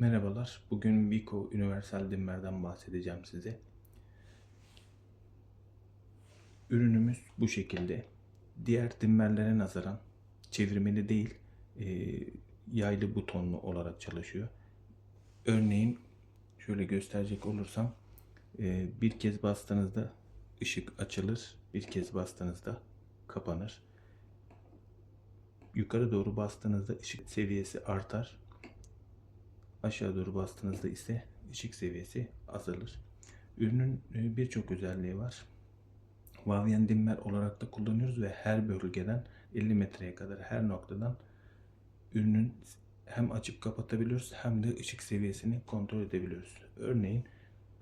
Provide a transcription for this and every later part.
Merhabalar. Bugün Vico Universal Dimmer'den bahsedeceğim size. Ürünümüz bu şekilde. Diğer dimmerlere nazaran çevirmeli değil, e, yaylı butonlu olarak çalışıyor. Örneğin şöyle gösterecek olursam e, bir kez bastığınızda ışık açılır, bir kez bastığınızda kapanır. Yukarı doğru bastığınızda ışık seviyesi artar. Aşağı doğru bastığınızda ise ışık seviyesi azalır. Ürünün e, birçok özelliği var. Vavyen dimmer olarak da kullanıyoruz ve her bölgeden 50 metreye kadar her noktadan ürünün hem açıp kapatabiliyoruz hem de ışık seviyesini kontrol edebiliyoruz. Örneğin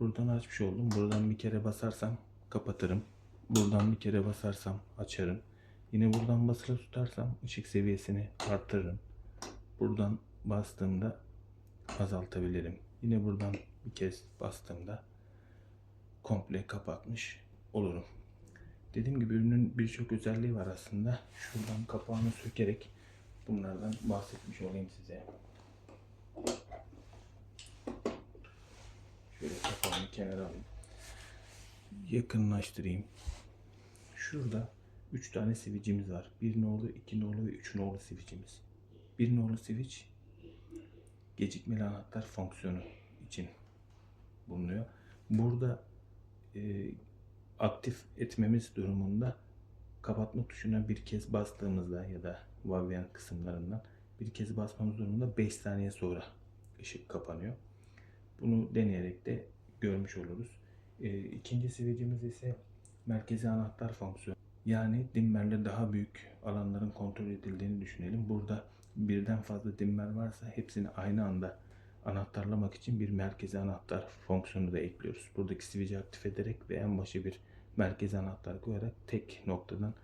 buradan açmış oldum. Buradan bir kere basarsam kapatırım. Buradan bir kere basarsam açarım. Yine buradan basılı tutarsam ışık seviyesini arttırırım. Buradan bastığımda azaltabilirim. Yine buradan bir kez bastığımda komple kapatmış olurum. Dediğim gibi ürünün birçok özelliği var aslında. Şuradan kapağını sökerek bunlardan bahsetmiş olayım size. Şöyle kapağını kenara alayım. Yakınlaştırayım. Şurada 3 tane switch'imiz var. 1 nolu, 2 nolu ve 3 nolu switch'imiz. 1 nolu switch gecikmeli anahtar fonksiyonu için bulunuyor. Burada e, aktif etmemiz durumunda kapatma tuşuna bir kez bastığımızda ya da Vavien kısımlarından bir kez basmamız durumunda 5 saniye sonra ışık kapanıyor. Bunu deneyerek de görmüş oluruz. E, ikinci switch'imiz ise merkezi anahtar fonksiyonu. Yani dimmerle daha büyük alanların kontrol edildiğini düşünelim. Burada birden fazla dimmer varsa hepsini aynı anda anahtarlamak için bir merkezi anahtar fonksiyonu da ekliyoruz. Buradaki switch'i aktif ederek ve en başa bir merkezi anahtar koyarak tek noktadan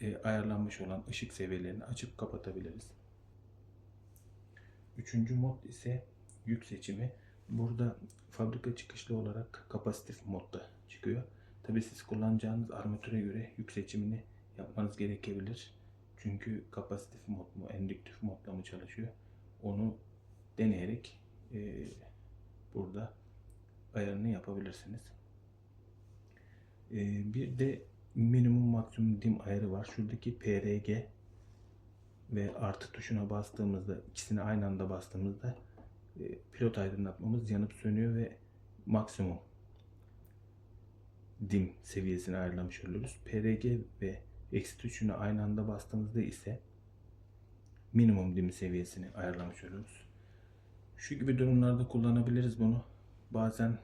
e, ayarlanmış olan ışık seviyelerini açıp kapatabiliriz. Üçüncü mod ise yük seçimi. Burada fabrika çıkışlı olarak kapasitif modda çıkıyor. Tabi siz kullanacağınız armatöre göre yük seçimini yapmanız gerekebilir. Çünkü kapasitif mod mu, endüktif modla mı çalışıyor? Onu deneyerek e, burada ayarını yapabilirsiniz. E, bir de minimum maksimum dim ayarı var. Şuradaki PRG ve artı tuşuna bastığımızda ikisini aynı anda bastığımızda e, pilot aydınlatmamız yanıp sönüyor ve maksimum dim seviyesini ayarlamış oluyoruz. PRG ve eksi tuşunu aynı anda bastığımızda ise minimum dim seviyesini ayarlamış oluyoruz. Şu gibi durumlarda kullanabiliriz bunu. Bazen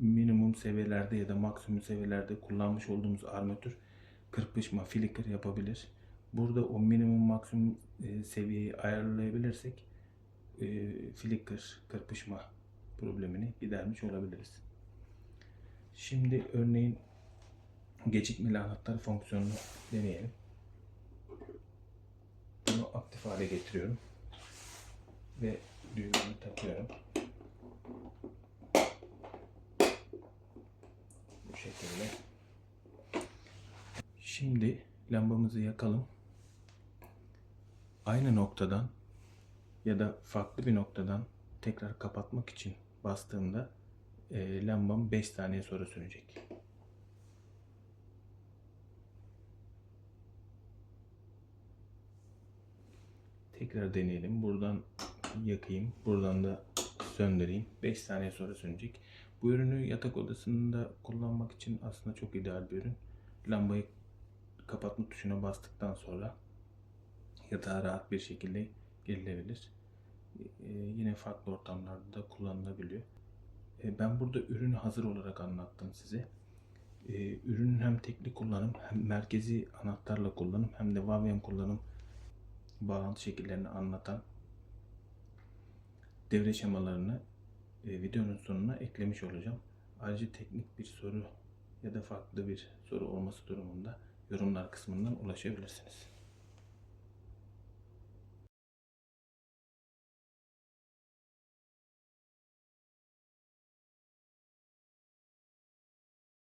minimum seviyelerde ya da maksimum seviyelerde kullanmış olduğumuz armatür kırpışma, flicker yapabilir. Burada o minimum maksimum e, seviyeyi ayarlayabilirsek e, flicker, kırpışma problemini gidermiş olabiliriz. Şimdi örneğin gecikmeli anahtar fonksiyonunu deneyelim. Bunu aktif hale getiriyorum. Ve düğümünü takıyorum. Bu şekilde. Şimdi lambamızı yakalım. Aynı noktadan ya da farklı bir noktadan tekrar kapatmak için bastığımda e, lambam 5 saniye sonra sönecek. Tekrar deneyelim. Buradan yakayım. Buradan da söndüreyim. 5 saniye sonra sönecek. Bu ürünü yatak odasında kullanmak için aslında çok ideal bir ürün. Lambayı kapatma tuşuna bastıktan sonra yatağa rahat bir şekilde girilebilir. Ee, yine farklı ortamlarda da kullanılabiliyor. Ee, ben burada ürünü hazır olarak anlattım size. Ee, ürünün hem teknik kullanım hem merkezi anahtarla kullanım hem de Vavien kullanım bağlantı şekillerini anlatan devre şemalarını e, videonun sonuna eklemiş olacağım. Ayrıca teknik bir soru ya da farklı bir soru olması durumunda yorumlar kısmından ulaşabilirsiniz.